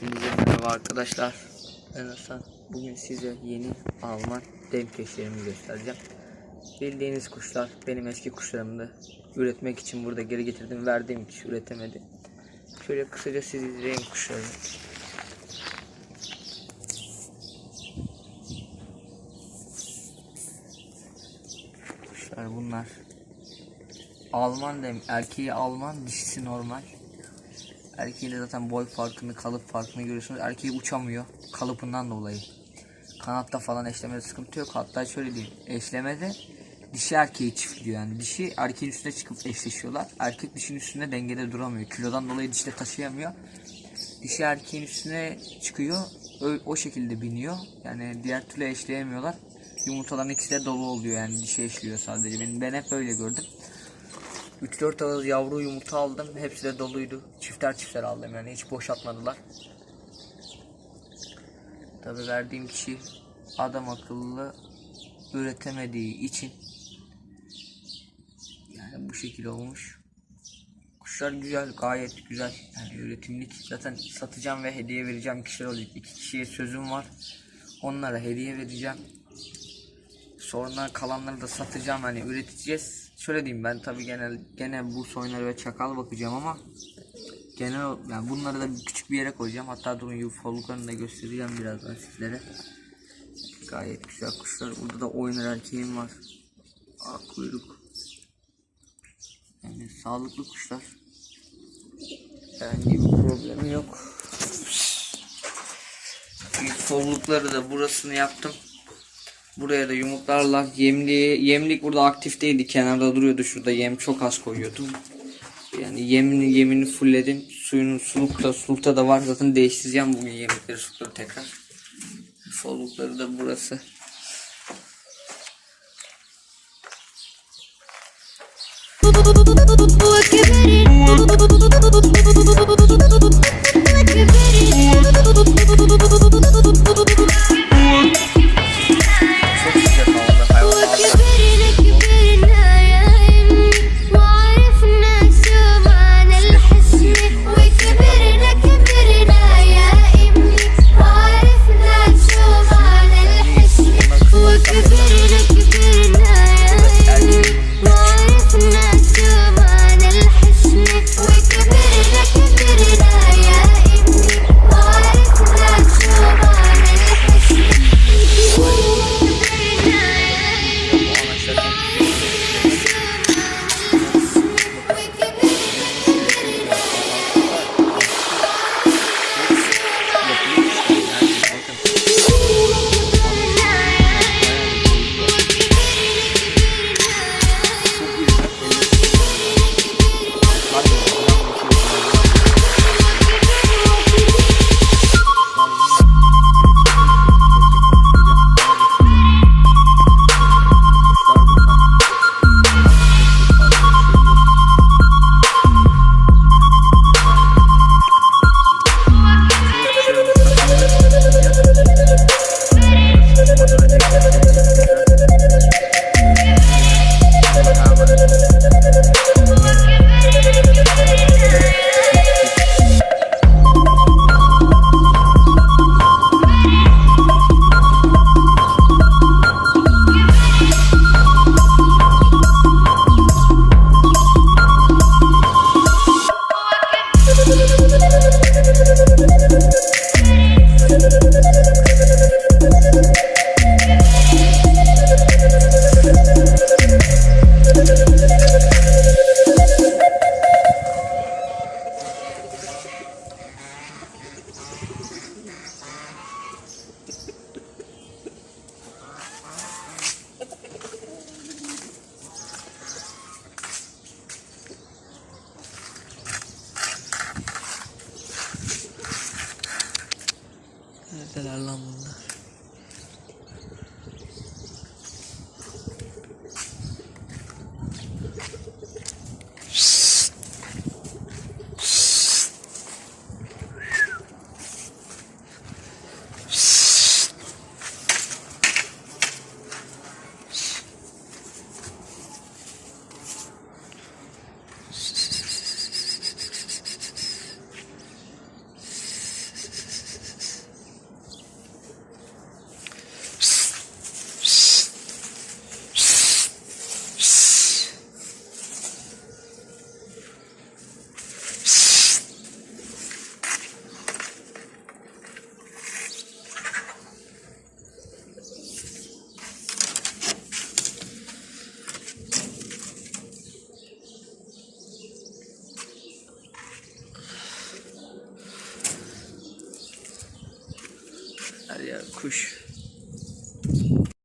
Hepinize merhaba arkadaşlar. Ben Hasan. Bugün size yeni Alman dem keşlerimi göstereceğim. Bildiğiniz kuşlar benim eski kuşlarımdı. Üretmek için burada geri getirdim. Verdiğim kişi üretemedi. Şöyle kısaca siz izleyin kuşları. Kuşlar bunlar. Alman dem. Erkeği Alman, dişisi normal. Erkeğiyle zaten boy farkını, kalıp farkını görüyorsunuz. Erkeği uçamıyor. Kalıpından dolayı. Kanatta falan eşlemede sıkıntı yok. Hatta şöyle diyeyim. Eşlemede dişi erkeği çiftliyor yani. Dişi erkeğin üstüne çıkıp eşleşiyorlar. Erkek dişinin üstünde dengede duramıyor. Kilodan dolayı dişle taşıyamıyor. Dişi erkeğin üstüne çıkıyor. O, o şekilde biniyor. Yani diğer türlü eşleyemiyorlar. Yumurtaların ikisi de dolu oluyor yani dişi eşliyor sadece. Ben, ben hep öyle gördüm. 3-4 ağız yavru yumurta aldım. Hepsi de doluydu. Çifter çifter aldım yani hiç boşaltmadılar. Tabi verdiğim kişi adam akıllı üretemediği için yani bu şekilde olmuş. Kuşlar güzel, gayet güzel. Yani üretimlik. Zaten satacağım ve hediye vereceğim kişiler olacak. İki kişiye sözüm var. Onlara hediye vereceğim. Sonra kalanları da satacağım hani üreteceğiz. Şöyle diyeyim ben tabi genel gene bu soyunları ve çakal bakacağım ama genel yani bunları da küçük bir yere koyacağım. Hatta durun yufoluklarını da göstereceğim birazdan sizlere. Gayet güzel kuşlar. Burada da oynar erkeğim var. Aa, kuyruk. Yani sağlıklı kuşlar. Herhangi bir problemi yok. Yufolukları da burasını yaptım. Buraya da yumurtlarla yemli yemlik burada aktifteydi kenarda duruyordu şurada yem çok az koyuyordum. Yani yemini yemini fullledim. Suyunu sulukta sulukta da var zaten değiştireceğim bugün yemlikleri sulukları tekrar. Solukları da burası. Çok الله Yeah, kuş.